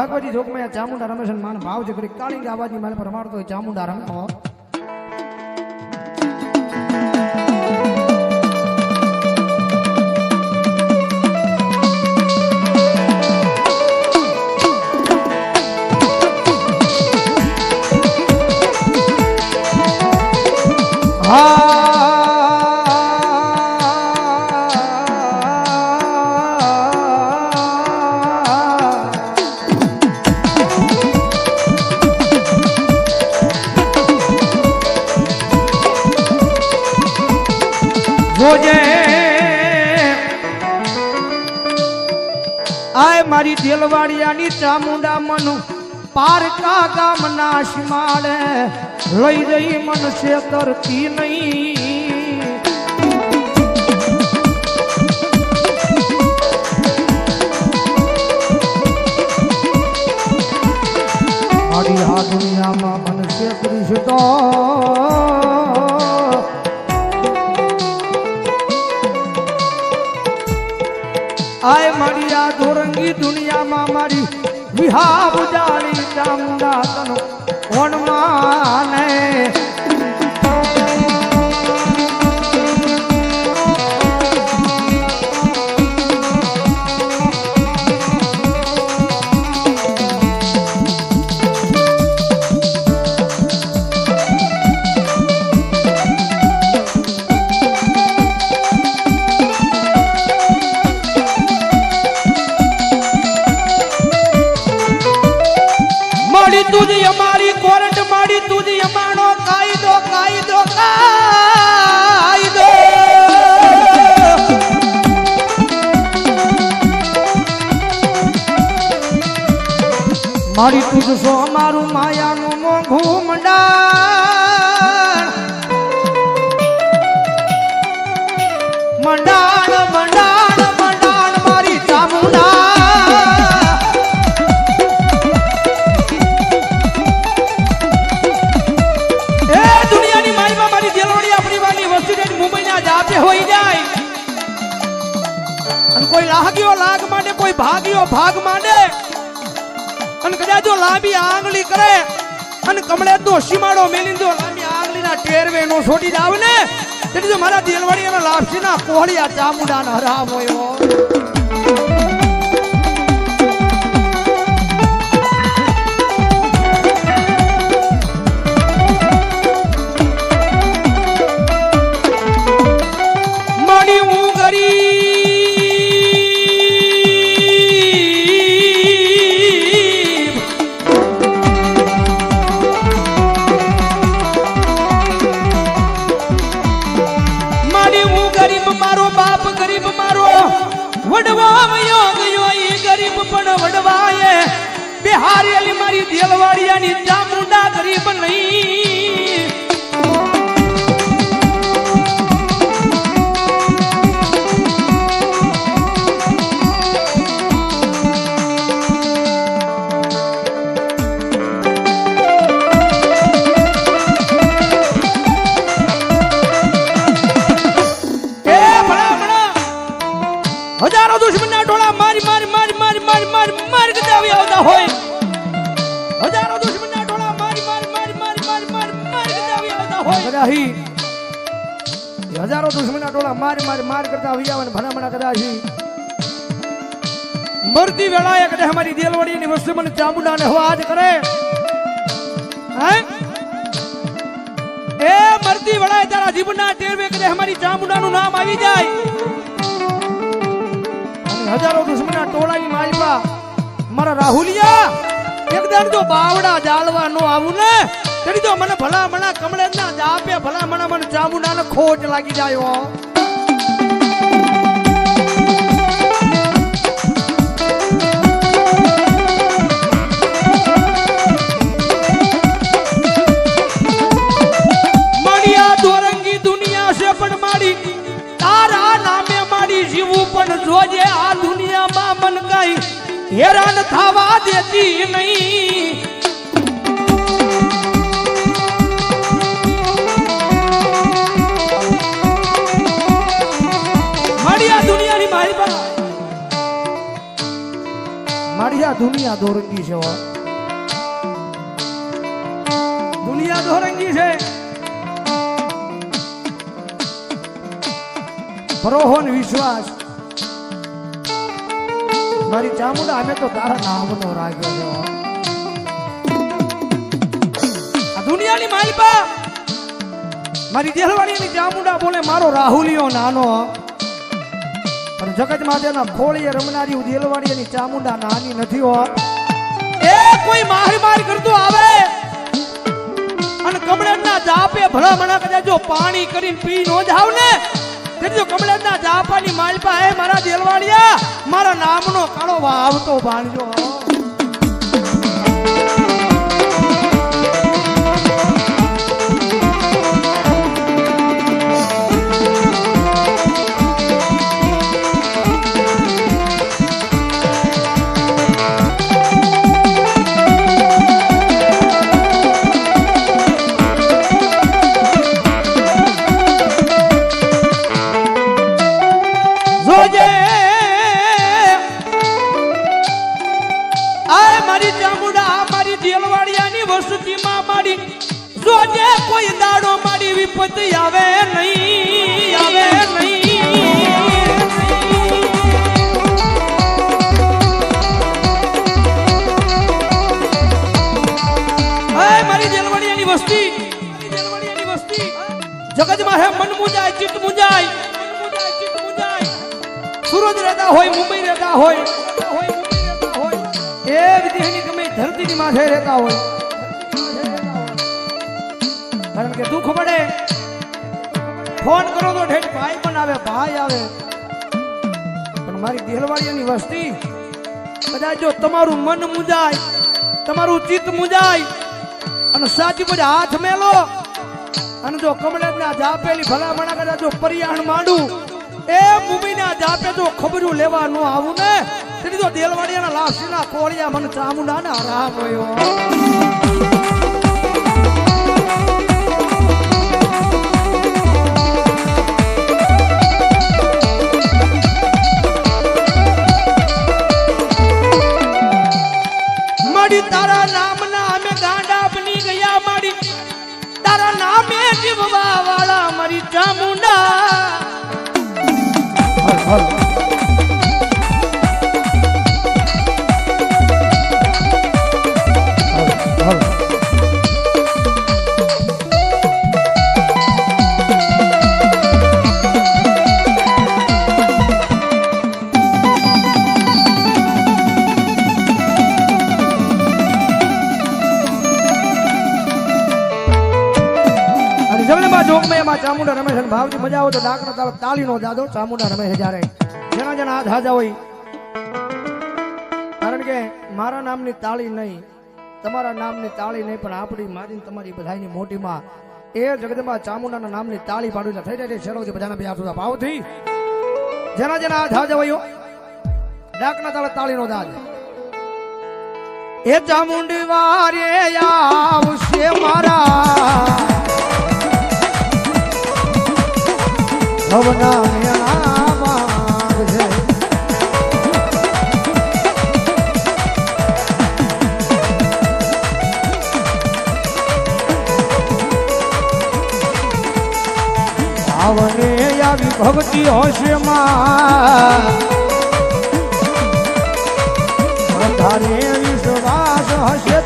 ભગવતી જોગમાં ચામુંડા રમેશ માન ભાવ છે કરી કાળી આવાજની માને પરમાડતો ચામુંડા રમે મારી દેલવાડિયાની ચામુંડા મનુ પારકા ગામના શિમાડે લઈ રહી મન છેતરતી નહીં. મારી આ દુનિયામાં મન છે તો આય મારી આ ધોરંગી દુનિયામાં મારી વિહા બુજારી ચામુંડા તનો કોણ માને તુજી અમારી કોર્ટ માડી તુજ અમારો કાયદો કાયદો કાયદો મારી તુજ સો અમારું માયાનું મોંઘું મંડાણ. ભાગ્યો ભાગ માંડે અને કદાચ જો લાંબી આંગળી કરે અને કમળે તો સીમાડો મેલી દો લાંબી આંગળીના ટેરવે નો છોડી જાવ ને તેથી જો મારા દિલવાડી અને લાપસીના કોળિયા ચામુડાના હરામ હોય બિહારી મારી દેલવાડિયાની ચામુંડા ગરીબ નહીં. હજારો દુશ્મનના ટોળા માર માર માર કરતા આવી આવે કદાચ મરતી વેળાએ કદે અમારી દેલવાડીની વસ્તુ મને ચામુંડાને હવાજ કરે. એ મરતી વળાય તારા જીવના ટેરવે કદે અમારી ચામુંડાનું નામ આવી જાય. હજારો દુશ્મના ટોળાની માલપા મારા રાહુલિયા એકદમ જો બાવડા જાળવા નો આવું ને? તેની તો મને ભલા મણા કમળે ના આપે ભલા મણા મને ચામુંડાને ખોટ લાગી જાય પણ જોજે આ દુનિયામાં મન કઈ હેરાન થવા દેતી નહીં. આ દુનિયા દોરંગી છે દુનિયા દોરંગી છે ભરોહો વિશ્વાસ મારી ચામુંડા અમે તો તારા નામનો રાખ્યો છે દુનિયાની માલિપા મારી દેહવાડીની ચામુંડા બોલે મારો રાહુલિયો નાનો પણ જગત માટેના ખોળીએ રમનારી દેલવાડી દેલવાડીની ચામુંડા નાની નથી હો એ કોઈ મારી મારી કરતું આવે? અને કમળના જાપે ભલા મણા કદાચ જો પાણી કરીને પી નો જાવ ને જો કમળેના જાપાની માલપા, હે મારા દેલવાડિયા, મારા નામનો કાળો વાવતો બાણજો મારી વિપત્તિ આવે નહીં આવે નહીં આ મારી દેલવાડિયાની વસ્તી મારી દેલવાડિયાની વસ્તી જગતમાં હે મન મુંજાય ચિત્ત મુંજાય મન મુંજાય ચિત્ત મુંજાય સુરત રહેતા હોય મુંબઈ રહેતા હોય હોય મુંબઈ રહેતા હોય એ વિદેશની ગમે એ ધરતીની માથે રહેતા હોય કે દુઃખ પડે ફોન કરો તો ઠેઠ ભાઈ પણ આવે, ભાઈ આવે. પણ મારી દેહવાડીની વસ્તી બધા જો તમારું મન મુજાય, તમારું ચિત્ત મુજાય, અને સાચી પછી હાથ મેલો, અને જો કમળેજના જાપેલી ભલામણા કદાચ જો પરિયાણ માંડું, એ મુંબઈના જાપે જો ખબરું લેવા ન આવું ને તેથી તો દેલવાડિયાના લાસીના કોળિયા મને ચામુંડા ને હરામ તારા નામના અમે ગાંડા બની ગયા માડી તારા નામે જીવવા વાળા મારી ચામુંડા. અને જમણમાં એમાં ચામુંડા અને ભાવજી મજા આવે તો ડાકનો તાળો તાળીનો જાદો ચામુંડા રમેશ જ્યારે. જેના જેના હાથ હાજા હોય. કારણ કે મારા નામની તાળી નહીં, તમારા નામની તાળી નહીં, પણ આપણી મારી તમારી બધાની મોટીમાં એ જગતમાં ચામુંડાના નામની તાળી પાડું થઈ જાય શેરોથી બધાના બે હાથ ભાવથી. જેના જેના હાથ હાજા હોય, ડાકના તાળે તાળીનો દાદ એ ચામુંડી વારે આવશે મારા. ભવના આવને આવી ભક્તિ હશે માં. તારે વિશ્વાસ હશે